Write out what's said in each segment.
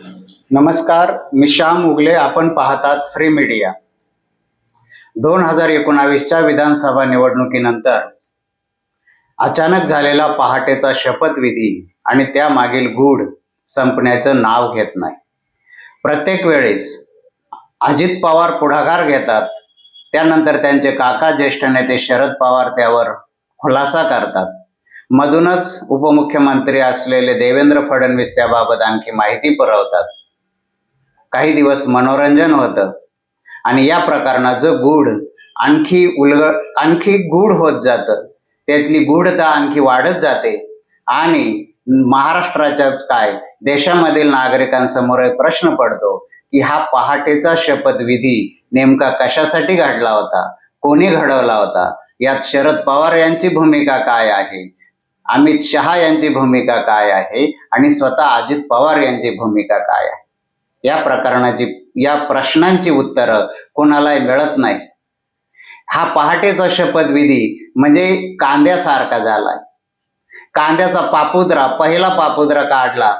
नमस्कार मी श्याम उगले आपण पाहतात फ्री मीडिया दोन हजार एकोणावीसच्या विधानसभा निवडणुकीनंतर अचानक झालेला पहाटेचा शपथविधी आणि त्यामागील गूढ संपण्याचं नाव घेत नाही. प्रत्येक वेळेस अजित पवार पुढाकार घेतात त्यानंतर त्यांचे काका ज्येष्ठ नेते शरद पवार त्यावर खुलासा करतात. मधूनच उपमुख्यमंत्री असलेले देवेंद्र फडणवीस त्याबाबत आणखी माहिती पुरवतात. काही दिवस मनोरंजन होतं. आणि या प्रकरणाचं गूढ आणखी उलग आणखी गूढ होत जातं. त्यातली गूढता आणखी वाढत जाते. आणि महाराष्ट्राच्याच काय देशामधील नागरिकांसमोर एक प्रश्न पडतो की हा पहाटेचा शपथविधी नेमका कशासाठी घडला होता? कोणी घडवला होता? यात शरद पवार यांची भूमिका काय आहे? अमित शहा यांची भूमिका काय आहे आणि स्वतः अजित पवार यांची भूमिका काय आहे? या प्रकरणाची या प्रश्नांची उत्तरं कोणालाही मिळत नाही. हा पहाटेचा शपथविधी म्हणजे कांद्यासारखा झालाय. कांद्याचा पापुद्रा पहिला पापुद्रा काढला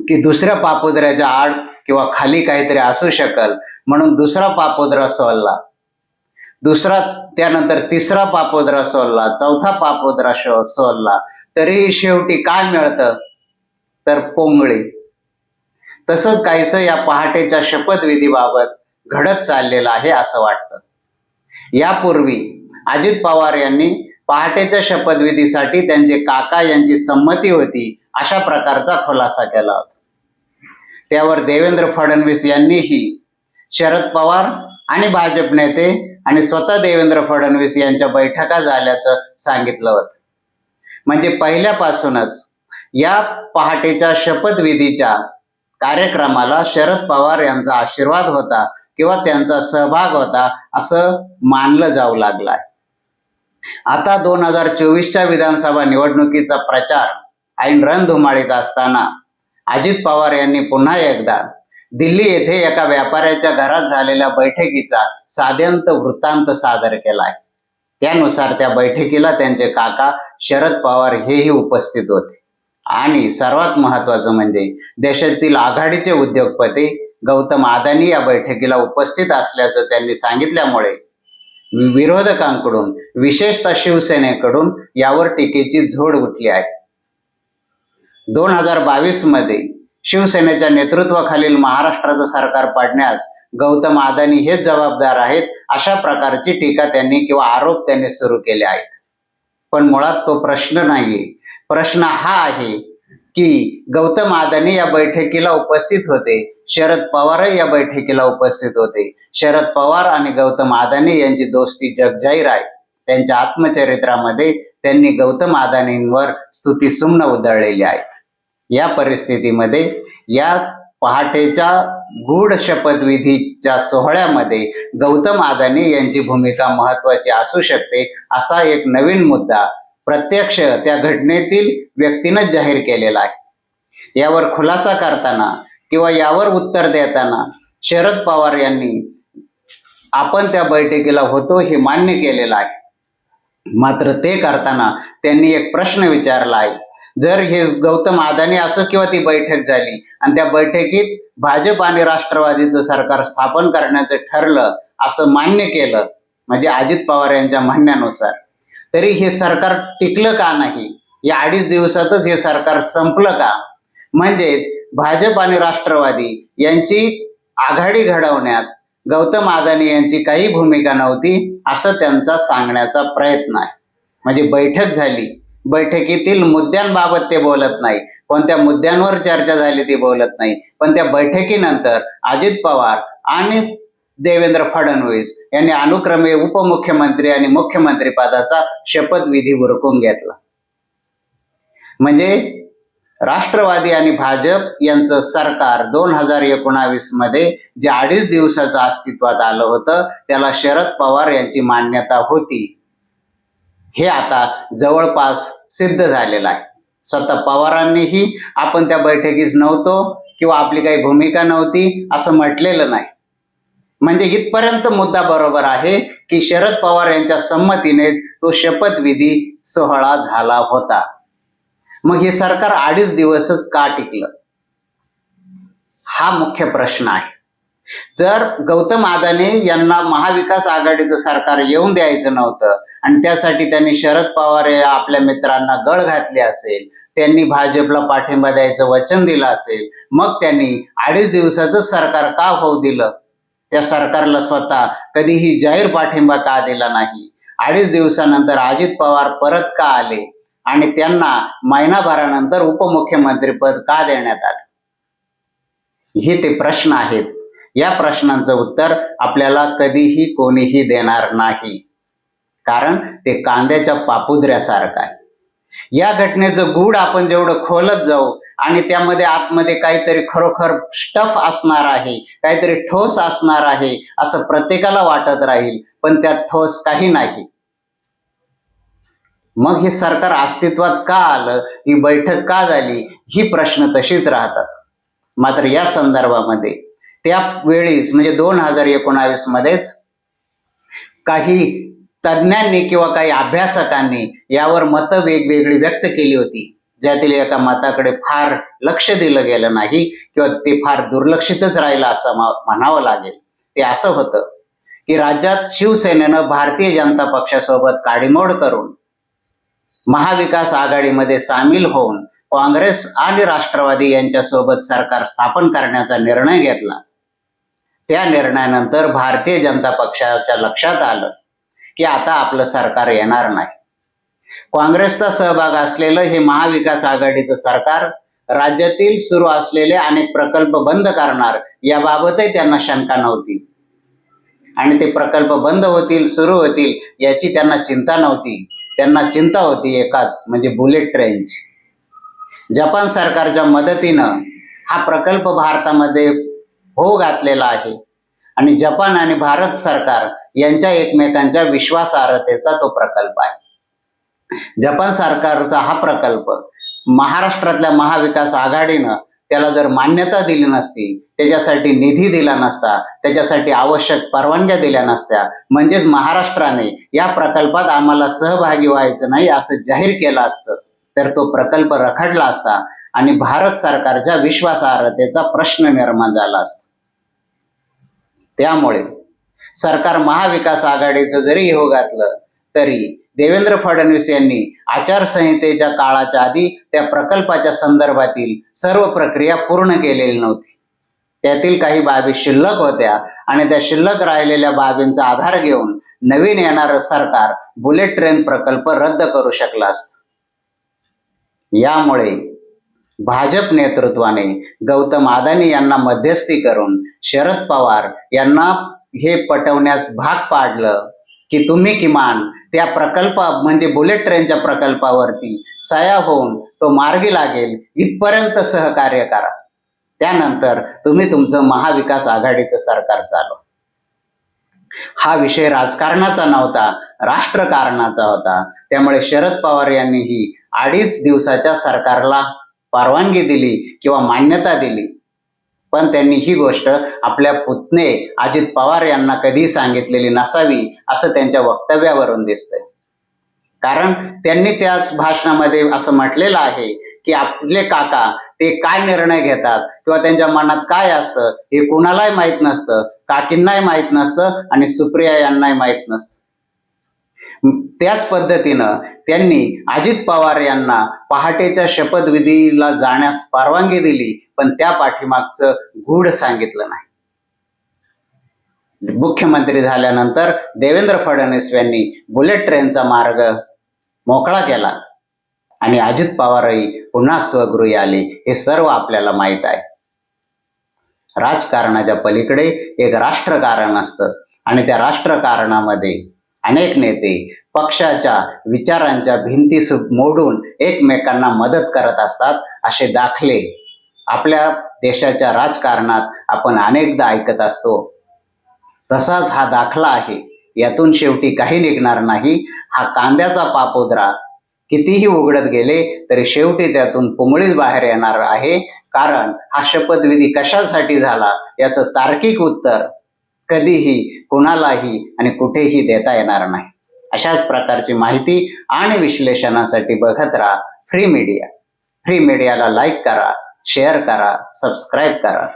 की दुसऱ्या पापुद्र्याच्या आड किंवा खाली काहीतरी असू शकल म्हणून दुसरा पापुद्रा सोलला दुसरा त्यानंतर तिसरा पापोद्रा सोलला चौथा पापोद्रा शो सोलला तरीही शेवटी काय मिळतं? तर पोंगळी. तसंच काहीसं या पहाटेच्या शपथविधीबाबत घडत चाललेलं आहे असं वाटतं. यापूर्वी अजित पवार यांनी पहाटेच्या शपथविधीसाठी त्यांचे काका यांची संमती होती अशा प्रकारचा खुलासा केला होता. त्यावर देवेंद्र फडणवीस यांनीही शरद पवार आणि भाजप नेते आणि स्वतः देवेंद्र फडणवीस यांच्या बैठका झाल्याचं सांगितलं होतं. म्हणजे पहिल्यापासूनच या पहाटेच्या शपथविधीच्या कार्यक्रमाला शरद पवार यांचा आशीर्वाद होता किंवा त्यांचा सहभाग होता असं मानलं जाऊ लागलाय. आता दोन हजार चोवीसच्या विधानसभा निवडणुकीचा प्रचार ऐन रणधुमाळीत असताना अजित पवार यांनी पुन्हा एकदा दिल्ली येथे एका व्यापाऱ्याच्या घरात झालेल्या बैठकीचा साध्यंत वृत्तांत सादर केलाय. त्यानुसार त्या बैठकीला त्यांचे काका शरद पवार हेही उपस्थित होते. आणि सर्वात महत्वाचं म्हणजे देशातील आघाडीचे उद्योगपती गौतम अदानी या बैठकीला उपस्थित असल्याचं त्यांनी सांगितल्यामुळे विरोधकांकडून विशेषतः शिवसेनेकडून यावर टीकेची झोड उठली आहे. दोन हजार बावीसमध्ये शिवसेनेच्या नेतृत्वाखालील महाराष्ट्राचं सरकार पाडण्यास गौतम अदानी हेच जबाबदार आहेत अशा प्रकारची टीका त्यांनी किंवा आरोप त्यांनी सुरू केले आहेत. पण मुळात तो प्रश्न नाही प्रश्न हा आहे की गौतम अदानी या बैठकीला उपस्थित होते शरद पवारही या बैठकीला उपस्थित होते. शरद पवार आणि गौतम अदानी यांची दोस्ती जगजाहीर आहे. त्यांच्या आत्मचरित्रामध्ये त्यांनी गौतम अदानींवर स्तुती सुम्न उधळलेली आहे. या परिस्थितीमध्ये या पहाटेच्या गूढ शपथविधीच्या सोहळ्यामध्ये गौतम अदानी यांची भूमिका महत्वाची असू शकते असा एक नवीन मुद्दा प्रत्यक्ष त्या घटनेतील व्यक्तीनंच जाहीर केलेला आहे. यावर खुलासा करताना किंवा यावर उत्तर देताना शरद पवार यांनी आपण त्या बैठकीला होतो हे मान्य केलेलं आहे. मात्र ते करताना त्यांनी एक प्रश्न विचारला आहे. जर हे गौतम अदानी असो किंवा ती बैठक झाली आणि त्या बैठकीत भाजप आणि राष्ट्रवादीचं सरकार स्थापन करण्याचं ठरलं असं मान्य केलं म्हणजे अजित पवार यांच्या म्हणण्यानुसार तरी हे सरकार टिकलं का नाही? या अडीच दिवसातच हे सरकार संपलं का? म्हणजेच भाजप आणि राष्ट्रवादी यांची आघाडी घडवण्यात गौतम अदानी यांची काही भूमिका नव्हती असं त्यांचा सांगण्याचा प्रयत्न आहे. म्हणजे बैठक झाली बैठकीतील मुद्द्यांबाबत ते बोलत नाही. कोणत्या मुद्द्यांवर चर्चा झाली ती बोलत नाही. पण त्या बैठकीनंतर अजित पवार आणि देवेंद्र फडणवीस यांनी अनुक्रमे उपमुख्यमंत्री आणि मुख्यमंत्री पदाचा शपथविधी उरकून घेतला. म्हणजे राष्ट्रवादी आणि भाजप यांचं सरकार दोन हजार एकोणावीसमध्ये जे अडीच दिवसाचं अस्तित्वात आलं होतं त्याला शरद पवार यांची मान्यता होती. हे आता जवळपास सिद्ध झालेलं आहे. स्वतः पवारांनीही आपण त्या बैठकीस नव्हतो किंवा आपली काही भूमिका नव्हती असं म्हटलेलं नाही. म्हणजे इथपर्यंत मुद्दा बरोबर आहे की शरद पवार यांच्या संमतीनेच तो शपथविधी सोहळा झाला होता. मग हे सरकार अडीच दिवसच का टिकलं? हा मुख्य प्रश्न आहे. जर गौतम आदाने यांना महाविकास आघाडीचं सरकार येऊन द्यायचं नव्हतं आणि त्यासाठी त्यांनी शरद पवार या आपल्या मित्रांना गळ घातली असेल त्यांनी भाजपला पाठिंबा द्यायचं वचन दिलं असेल मग त्यांनी अडीच दिवसाचं सरकार का होऊ दिलं? त्या सरकारला स्वतः कधीही जाहीर पाठिंबा का दिला नाही? अडीच दिवसानंतर अजित पवार परत का आले? आणि त्यांना महिनाभरानंतर उपमुख्यमंत्रीपद का देण्यात आलं? हे ते प्रश्न आहेत. या प्रश्नांचं उत्तर आपल्याला कधीही कोणीही देणार नाही. कारण ते कांद्याच्या पापुद्र्यासारखं आहे. या घटनेचं गूढ आपण जेवढं खोलत जाऊ आणि त्यामध्ये आतमध्ये काहीतरी खरोखर स्टफ असणार आहे काहीतरी ठोस असणार आहे असं प्रत्येकाला वाटत राहील पण त्यात ठोस काही नाही. मग हे सरकार अस्तित्वात का आलं? ही बैठक का झाली? ही प्रश्न तशीच राहतात. मात्र या संदर्भामध्ये त्या वेळीस म्हणजे दोन हजार एकोणावीस मध्येच काही तज्ज्ञांनी किंवा काही अभ्यासकांनी यावर मतं वेगवेगळी व्यक्त केली होती ज्यातील एका मताकडे फार लक्ष दिलं गेलं नाही किंवा ते फार दुर्लक्षितच राहिलं असं म्हणावं लागेल. ते असं होतं की राज्यात शिवसेनेनं भारतीय जनता पक्षासोबत काडीमोड करून महाविकास आघाडीमध्ये सामील होऊन काँग्रेस आणि राष्ट्रवादी यांच्यासोबत सरकार स्थापन करण्याचा निर्णय घेतला. त्या निर्णयानंतर भारतीय जनता पक्षाच्या लक्षात आलं की आता आपलं सरकार येणार नाही. काँग्रेसचा सहभाग असलेलं हे महाविकास आघाडीचं सरकार राज्यातील सुरू असलेले अनेक प्रकल्प बंद करणार याबाबतही त्यांना शंका नव्हती. आणि ते प्रकल्प बंद होतील सुरू होतील याची त्यांना चिंता नव्हती. त्यांना चिंता होती एकाच म्हणजे बुलेट ट्रेनची. जपान सरकारच्या मदतीनं हा प्रकल्प भारतामध्ये हो घातलेला आहे. आणि जपान आणि भारत सरकार यांच्या एकमेकांच्या विश्वासार्हतेचा तो प्रकल्प आहे. जपान सरकारचा हा प्रकल्प महाराष्ट्रातल्या महाविकास आघाडीनं त्याला जर मान्यता दिली नसती त्याच्यासाठी निधी दिला नसता त्याच्यासाठी आवश्यक परवानग्या दिल्या नसत्या म्हणजेच महाराष्ट्राने या प्रकल्पात आम्हाला सहभागी व्हायचं नाही असं जाहीर केलं असतं तर तो प्रकल्प रखडला असता आणि भारत सरकारच्या विश्वासार्हतेचा प्रश्न निर्माण झाला असता. त्यामुळे सरकार महाविकास आघाडीचं जरी हो घातलं तरी देवेंद्र फडणवीस यांनी आचारसंहितेच्या काळाच्या आधी त्या प्रकल्पाच्या संदर्भातील सर्व प्रक्रिया पूर्ण केलेली नव्हती. त्यातील काही बाबी शिल्लक होत्या आणि त्या शिल्लक राहिलेल्या बाबींचा आधार घेऊन नवीन येणारं सरकार बुलेट ट्रेन प्रकल्प रद्द करू शकला असतो. यामुळे भाजप नेतृत्वाने गौतम अदानी यांना मध्यस्थी करून शरद पवार यांना हे पटवण्यास भाग पाडलं की तुम्ही किमान त्या प्रकल्प म्हणजे बुलेट ट्रेनच्या प्रकल्पावरती सया होऊन तो मार्गी लागेल इथपर्यंत सहकार्य करा. त्यानंतर तुम्ही तुमचं महाविकास आघाडीचं सरकार चालव. हा विषय राजकारणाचा नव्हता राष्ट्रकारणाचा होता. त्यामुळे शरद पवार यांनीही अडीच दिवसाच्या सरकारला परवानगी दिली किंवा मान्यता दिली. पण त्यांनी ही गोष्ट आपल्या पुतणे अजित पवार यांना कधी सांगितलेली नसावी असं त्यांच्या वक्तव्यावरून दिसतंय. कारण त्यांनी त्याच भाषणामध्ये असं म्हटलेलं आहे की आपले काका ते काय निर्णय घेतात किंवा त्यांच्या मनात काय असतं हे कुणालाही माहीत नसतं काकींनाही माहीत नसतं आणि सुप्रिया यांनाही माहीत नसतं. त्याच पद्धतीनं त्यांनी अजित पवार यांना पहाटेच्या शपथविधीला जाण्यास परवानगी दिली पण त्या पाठीमागचं गूढ सांगितलं नाही. मुख्यमंत्री झाल्यानंतर देवेंद्र फडणवीस यांनी बुलेट ट्रेनचा मार्ग मोकळा केला आणि अजित पवारही पुन्हा स्वगृही आले हे सर्व आपल्याला माहीत आहे. राजकारणाच्या पलीकडे एक राष्ट्रकारण असतं आणि त्या राष्ट्रकारणामध्ये अनेक नेते पक्षाच्या विचारांच्या भिंती मोडून एकमेकांना मदत करत असतात असे दाखले आपल्या देशाच्या राजकारणात आपण अनेकदा ऐकत असतो. तसाच हा दाखला आहे. यातून शेवटी काही निघणार नाही. हा कांद्याचा पापोद्रा कितीही उघडत गेले तरी शेवटी त्यातून पुंगळीच बाहेर येणार आहे. कारण हा शपथविधी कशासाठी झाला याचं तार्किक उत्तर कधीही कुणालाही आणि कुठेही देता येणार नाही. अशाच प्रकारची माहिती आणि विश्लेषणासाठी बघत राहा फ्री मीडिया. फ्री मीडियाला लाईक करा शेअर करा सबस्क्राईब करा.